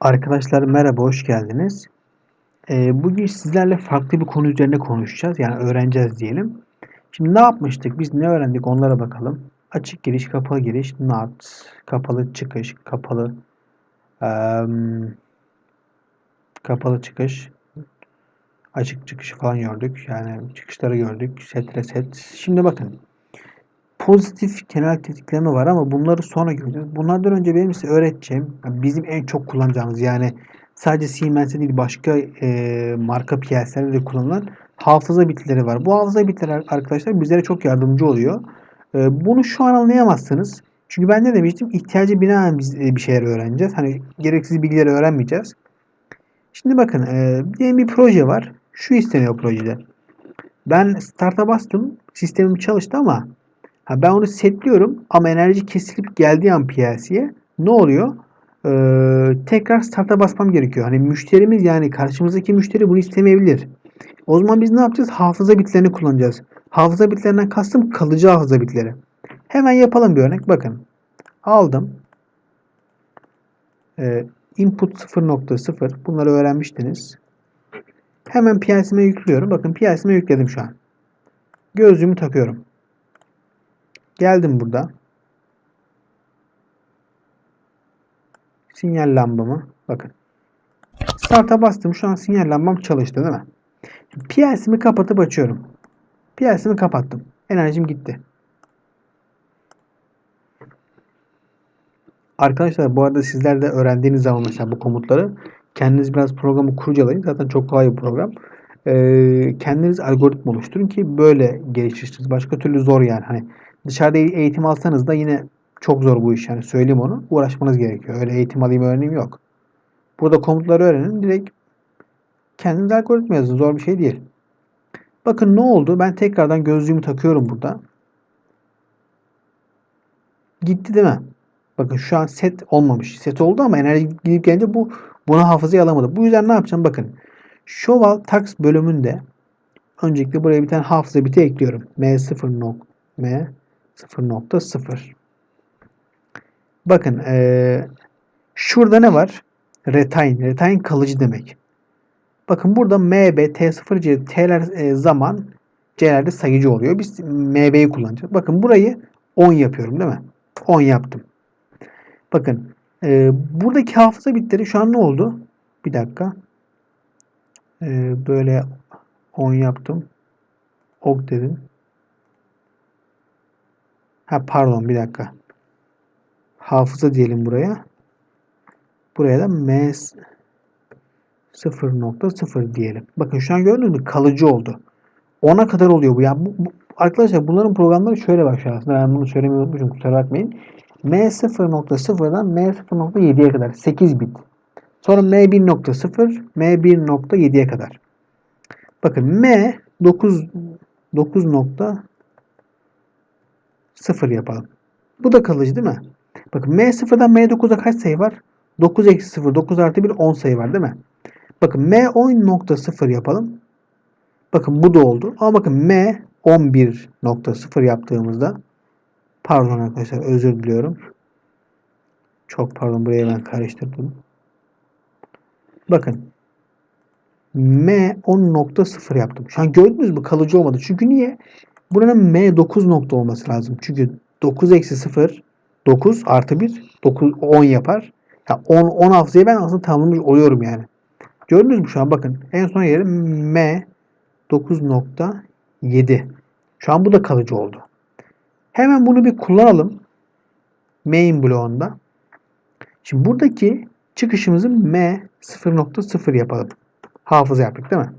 Arkadaşlar merhaba, hoş geldiniz. Ee, bugün sizlerle farklı bir konu üzerine konuşacağız. Yani öğreneceğiz diyelim. Şimdi ne yapmıştık? Biz ne öğrendik? Onlara bakalım. Açık giriş, kapalı giriş, NAT, kapalı çıkış, kapalı em, kapalı çıkış, açık çıkışı falan gördük. Yani çıkışları gördük. Set reset. Şimdi bakın. Pozitif genel tetikleme var ama bunları sonra göreceğiz. Bunlardan önce benim size öğreteceğim bizim en çok kullanacağımız yani sadece Siemens'e değil başka e, marka PLC'lerde de kullanılan hafıza bitleri var. Bu hafıza bitleri arkadaşlar bizlere çok yardımcı oluyor. E, bunu şu an anlayamazsınız. Çünkü ben ne demiştim? İhtiyacı binaen biz e, bir şeyler öğreneceğiz. Hani gereksiz bilgileri öğrenmeyeceğiz. Şimdi bakın e, diyelim bir proje var. Şu isteniyor projede. Ben start'a bastım. Sistemim çalıştı ama Ha, ben onu setliyorum ama enerji kesilip geldiği an PLC'ye ne oluyor? Ee, tekrar start'a basmam gerekiyor. Hani müşterimiz yani karşımızdaki müşteri bunu istemeyebilir. O zaman biz ne yapacağız? Hafıza bitlerini kullanacağız. Hafıza bitlerinden kastım kalıcı hafıza bitleri. Hemen yapalım bir örnek. Bakın. Aldım. Ee, input 0.0 bunları öğrenmiştiniz. Hemen PLC'me yüklüyorum. Bakın PLC'me yükledim şu an. Gözlüğümü takıyorum. Geldim burada. Sinyal lambamı. Bakın. Start'a bastım. Şu an sinyal lambam çalıştı değil mi? PLC'mi kapatıp açıyorum. PLC'mi kapattım. Enerjim gitti. Arkadaşlar bu arada sizler de öğrendiğiniz zaman mesela bu komutları kendiniz biraz programı kurcalayın. Zaten çok kolay bir program. Ee, kendiniz algoritma oluşturun ki böyle geliştirsiniz. Başka türlü zor yani. Hani Dışarıda eğitim alsanız da yine çok zor bu iş yani söyleyeyim onu. Uğraşmanız gerekiyor. Öyle eğitim alayım öğreneyim yok. Burada komutları öğrenin. Direkt kendiniz algoritma yazın. Zor bir şey değil. Bakın ne oldu? Ben tekrardan gözlüğümü takıyorum burada. Gitti değil mi? Bakın şu an set olmamış. Set oldu ama enerji gidip gelince bu buna hafızayı alamadı. Bu yüzden ne yapacağım? Bakın. Show Tax bölümünde öncelikle buraya bir tane hafıza biti ekliyorum. M0 M 0.0. Bakın ee, şurada ne var? Retain. Retain kalıcı demek. Bakın burada MB, T0, C, T'ler e, zaman C'lerde sayıcı oluyor. Biz MB'yi kullanacağız. Bakın burayı 10 yapıyorum değil mi? 10 yaptım. Bakın e, buradaki hafıza bitleri şu an ne oldu? Bir dakika. E, böyle 10 yaptım. Ok dedim. Ha pardon bir dakika. Hafıza diyelim buraya. Buraya da M 0.0 diyelim. Bakın şu an gördünüz mü? Kalıcı oldu. 10'a kadar oluyor bu. Ya bu, bu, arkadaşlar bunların programları şöyle başlıyor aslında. Ben bunu söylemeyi unutmuşum. Kusura bakmayın. M 0.0'dan M 0.7'ye kadar 8 bit. Sonra M 1.0, M 1.7'ye kadar. Bakın M 9 9. 0 yapalım. Bu da kalıcı değil mi? Bakın M0'dan M9'a kaç sayı var? 9 eksi 0, 9 artı 1, 10 sayı var değil mi? Bakın M10.0 yapalım. Bakın bu da oldu. Ama bakın M11.0 yaptığımızda pardon arkadaşlar özür diliyorum. Çok pardon burayı ben karıştırdım. Bakın M10.0 yaptım. Şu an gördünüz mü? Kalıcı olmadı. Çünkü niye? Buranın M9 nokta olması lazım. Çünkü 9 eksi 0 9 artı 1 9 10 yapar. Ya 10 10 hafızayı ben aslında tamamlamış oluyorum yani. Gördünüz mü şu an bakın. En son yeri M 9.7. Şu an bu da kalıcı oldu. Hemen bunu bir kullanalım. Main bloğunda. Şimdi buradaki çıkışımızı M 0.0 yapalım. Hafıza yaptık değil mi?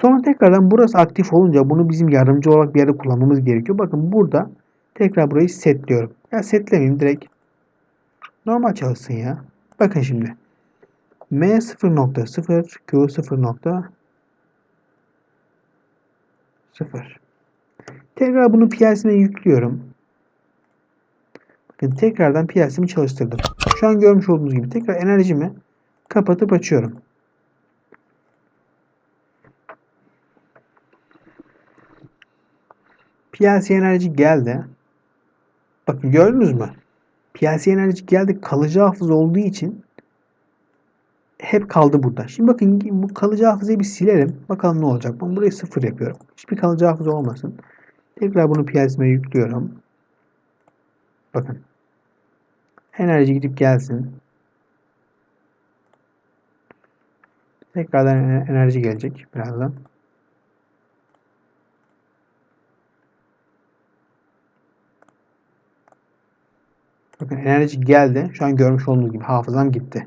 Sonra tekrardan burası aktif olunca bunu bizim yardımcı olarak bir yerde kullanmamız gerekiyor. Bakın burada tekrar burayı setliyorum. Ya setlemeyeyim direkt normal çalışsın ya. Bakın şimdi. M 0.0 Q 0.0 Tekrar bunu PLC'ne yüklüyorum. Bakın tekrardan PLC'mi çalıştırdım. Şu an görmüş olduğunuz gibi tekrar enerjimi kapatıp açıyorum. PLC enerji geldi. Bakın gördünüz mü? PLC enerji geldi. Kalıcı hafıza olduğu için hep kaldı burada. Şimdi bakın bu kalıcı hafızayı bir silelim. Bakalım ne olacak. Ben burayı sıfır yapıyorum. Hiçbir kalıcı hafıza olmasın. Tekrar bunu PLC'me yüklüyorum. Bakın. Enerji gidip gelsin. Tekrardan enerji gelecek birazdan. Bakın enerji geldi. Şu an görmüş olduğunuz gibi hafızam gitti.